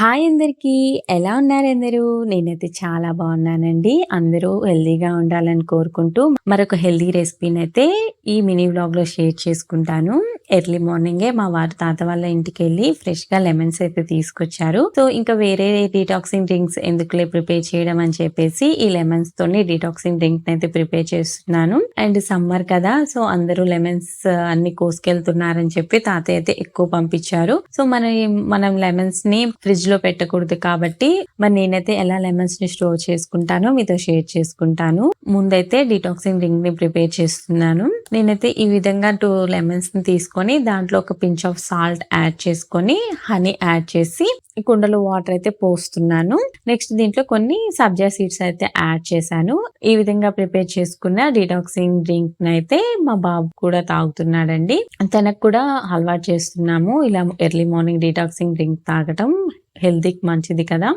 Hi అందరికీ. ఎలా ఉన్నారు అందరూ? నేనైతే చాలా బాగున్నానండి. అందరూ హెల్దీగా ఉండాలని కోరుకుంటూ మరొక హెల్దీ రెసిపీని అయితే ఈ మినీ వ్లాగ్లో షేర్ చేసుకుంటాను. ఎర్లీ మార్నింగే మా వారి తాత వాళ్ళ ఇంటికి వెళ్ళి ఫ్రెష్గా లెమన్స్ అయితే తీసుకొచ్చారు. సో ఇంకా వేరే డీటాక్సింగ్ డ్రింక్స్ ఎందుకులే ప్రిపేర్ చేయడం అని చెప్పేసి ఈ లెమన్స్ తోని డీటాక్సింగ్ డ్రింక్ అయితే ప్రిపేర్ చేస్తున్నాను. అండ్ సమ్మర్ కదా సో అందరూ లెమన్స్ అన్ని కోసుకెళ్తున్నారని చెప్పి తాతయ్య అయితే ఎక్కువ పంపించారు. సో మన మనం లెమన్స్ని ఫ్రిడ్జ్లో పెట్టకూడదు కాబట్టి మరి నేనైతే ఎలా లెమన్స్ని స్టోర్ చేసుకుంటానో మీతో షేర్ చేసుకుంటాను. ముందైతే డిటాక్సింగ్ డ్రింక్ని ప్రిపేర్ చేస్తున్నాను. నేనైతే ఈ విధంగా టూ లెమన్స్ని తీసుకొని దాంట్లో ఒక పించ్ ఆఫ్ సాల్ట్ యాడ్ చేసుకొని హనీ యాడ్ చేసి కుండలో వాటర్ అయితే పోస్తున్నాను. నెక్స్ట్ దీంట్లో కొన్ని సబ్జా సీడ్స్ అయితే యాడ్ చేశాను. ఈ విధంగా ప్రిపేర్ చేసుకున్న డిటాక్సింగ్ డ్రింక్ అయితే మా బాబు కూడా తాగుతున్నాడండి. తనకు కూడా అలవాటు చేస్తున్నాము. ఇలా ఎర్లీ మార్నింగ్ డిటాక్సింగ్ డ్రింక్ తాగటం హెల్తీకి మంచిది కదా.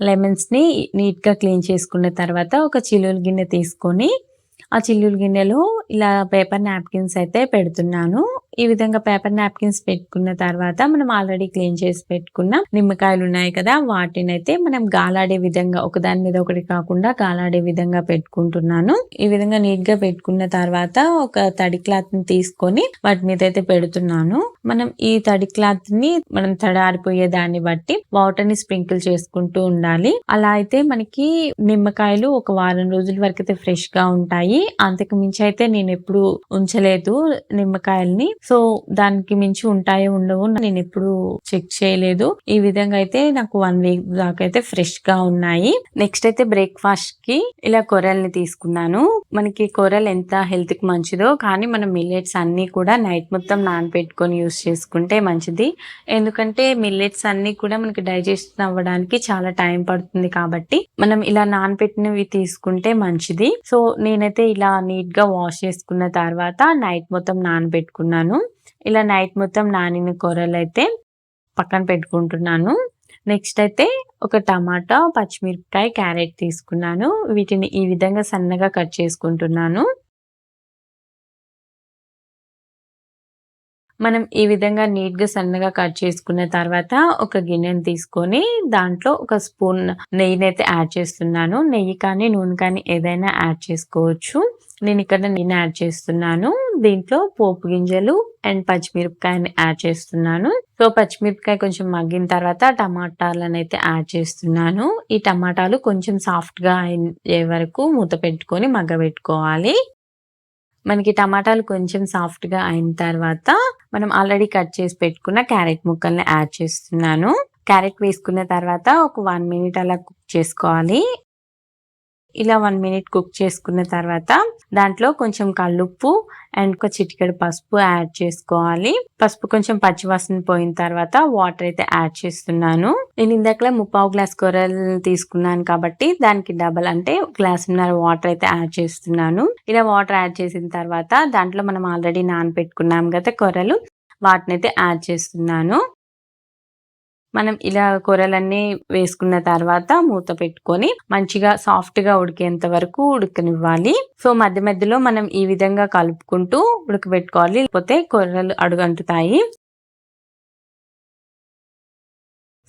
లెమన్స్ని నీట్గా క్లీన్ చేసుకున్న తర్వాత ఒక చిల్లుల గిన్నె తీసుకొని ఆ చిల్లుల గిన్నెలో ఇలా పేపర్ నాప్కిన్స్ అయితే పెడుతున్నాను. ఈ విధంగా పేపర్ నాప్కిన్స్ పెట్టుకున్న తర్వాత మనం ఆల్రెడీ క్లీన్ చేసి పెట్టుకున్న నిమ్మకాయలు ఉన్నాయి కదా వాటిని అయితే మనం గాలాడే విధంగా ఒకదాని మీద ఒకటి కాకుండా గాలాడే విధంగా పెట్టుకుంటున్నాను. ఈ విధంగా నీట్గా పెట్టుకున్న తర్వాత ఒక తడి క్లాత్ని తీసుకొని వాటి మీద అయితే పెడుతున్నాను. మనం ఈ తడి క్లాత్ని మనం తడారిపోయే దాన్ని బట్టి వాటర్ని స్ప్రింకిల్ చేసుకుంటూ ఉండాలి. అలా అయితే మనకి నిమ్మకాయలు ఒక వారం రోజుల వరకు అయితే ఫ్రెష్గా ఉంటాయి. అంతకు మించి అయితే నేను ఎప్పుడు ఉంచలేదు నిమ్మకాయల్ని. సో దానికి మించి ఉంటాయో ఉండవు నేను ఎప్పుడు చెక్ చేయలేదు. ఈ విధంగా అయితే నాకు వన్ వీక్ దాకా అయితే ఫ్రెష్గా ఉన్నాయి. నెక్స్ట్ అయితే బ్రేక్ఫాస్ట్కి ఇలా కొరల్ని తీసుకున్నాను. మనకి కొరల్ ఎంత హెల్త్కి మంచిదో కానీ మనం మిల్లెట్స్ అన్ని కూడా నైట్ మొత్తం నానబెట్టుకొని యూస్ చేసుకుంటే మంచిది. ఎందుకంటే మిల్లెట్స్ అన్ని కూడా మనకి డైజెషన్ అవ్వడానికి చాలా టైం పడుతుంది కాబట్టి మనం ఇలా నానబెట్టినవి తీసుకుంటే మంచిది. సో నేనైతే ఇలా నీట్గా వాష్ చేసుకున్న తర్వాత నైట్ మొత్తం నానబెట్టుకున్నాను. ఇలా నైట్ మొత్తం నానిన కూరలు అయితే పక్కన పెట్టుకుంటున్నాను. నెక్స్ట్ అయితే ఒక టమాటా పచ్చిమిరపకాయ క్యారెట్ తీసుకున్నాను. వీటిని ఈ విధంగా సన్నగా కట్ చేసుకుంటున్నాను. మనం ఈ విధంగా నీట్గా సన్నగా కట్ చేసుకున్న తర్వాత ఒక గిన్నెని తీసుకొని దాంట్లో ఒక స్పూన్ నెయ్యిని అయితే యాడ్ చేస్తున్నాను. నెయ్యి కానీ నూనె కానీ ఏదైనా యాడ్ చేసుకోవచ్చు. నేను ఇక్కడ నేను యాడ్ చేస్తున్నాను. దీంట్లో పోపు గింజలు అండ్ పచ్చిమిరపకాయని యాడ్ చేస్తున్నాను. సో పచ్చిమిరపకాయ కొంచెం మగ్గిన తర్వాత టమాటాలను అయితే యాడ్ చేస్తున్నాను. ఈ టమాటాలు కొంచెం సాఫ్ట్గా అయ్యే వరకు మూత పెట్టుకొని మగ్గబెట్టుకోవాలి. మనకి టమాటాలు కొంచెం సాఫ్ట్గా అయిన తర్వాత మనం ఆల్రెడీ కట్ చేసి పెట్టుకున్న క్యారెట్ ముక్కల్ని యాడ్ చేస్తున్నాను. క్యారెట్ వేసుకున్న తర్వాత ఒక వన్ మినిట్ అలా కుక్ చేసుకోవాలి. ఇలా వన్ మినిట్ కుక్ చేసుకున్న తర్వాత దాంట్లో కొంచెం కల్లుప్పు అండ్ ఒక చిటికెడు పసుపు యాడ్ చేసుకోవాలి. పసుపు కొంచెం పచ్చివాసన పోయిన తర్వాత వాటర్ అయితే యాడ్ చేస్తున్నాను. నేను ఇందాకలా ముప్పావు గ్లాస్ కూరలు తీసుకున్నాను కాబట్టి దానికి డబల్ అంటే గ్లాస్ వాటర్ అయితే యాడ్ చేస్తున్నాను. ఇలా వాటర్ యాడ్ చేసిన తర్వాత దాంట్లో మనం ఆల్రెడీ నానబెట్టుకున్నాం కదా కూరలు వాటిని అయితే యాడ్ చేస్తున్నాను. మనం ఇలా కూరలన్నీ వేసుకున్న తర్వాత మూత పెట్టుకొని మంచిగా సాఫ్ట్గా ఉడికేంత వరకు ఉడకనివ్వాలి. సో మధ్య మధ్యలో మనం ఈ విధంగా కలుపుకుంటూ ఉడకబెట్టుకోవాలి. లేకపోతే కూరలు అడుగంటుతాయి.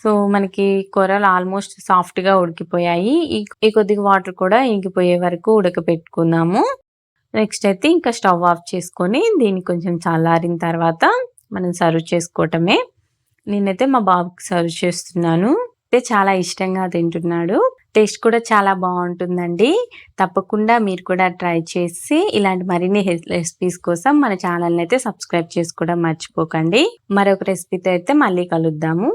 సో మనకి కూరలు ఆల్మోస్ట్ సాఫ్ట్గా ఉడికిపోయాయి. ఈ కొద్దిగా వాటర్ కూడా ఇంకిపోయే వరకు ఉడకపెట్టుకున్నాము నెక్స్ట్ అయితే ఇంకా స్టవ్ ఆఫ్ చేసుకొని దీన్ని కొంచెం చల్లారిన తర్వాత మనం సర్వ్ చేసుకోవటమే. నేనైతే మా బాబుకి సర్వ్ చేస్తున్నాను. అయితే చాలా ఇష్టంగా తింటున్నాడు. టేస్ట్ కూడా చాలా బాగుంటుందండి. తప్పకుండా మీరు కూడా ట్రై చేసి ఇలాంటి మరిన్ని రెసిపీస్ కోసం మన ఛానల్ని అయితే సబ్స్క్రైబ్ చేసుకోవడం మర్చిపోకండి. మరొక రెసిపీతో అయితే మళ్ళీ కలుద్దాము.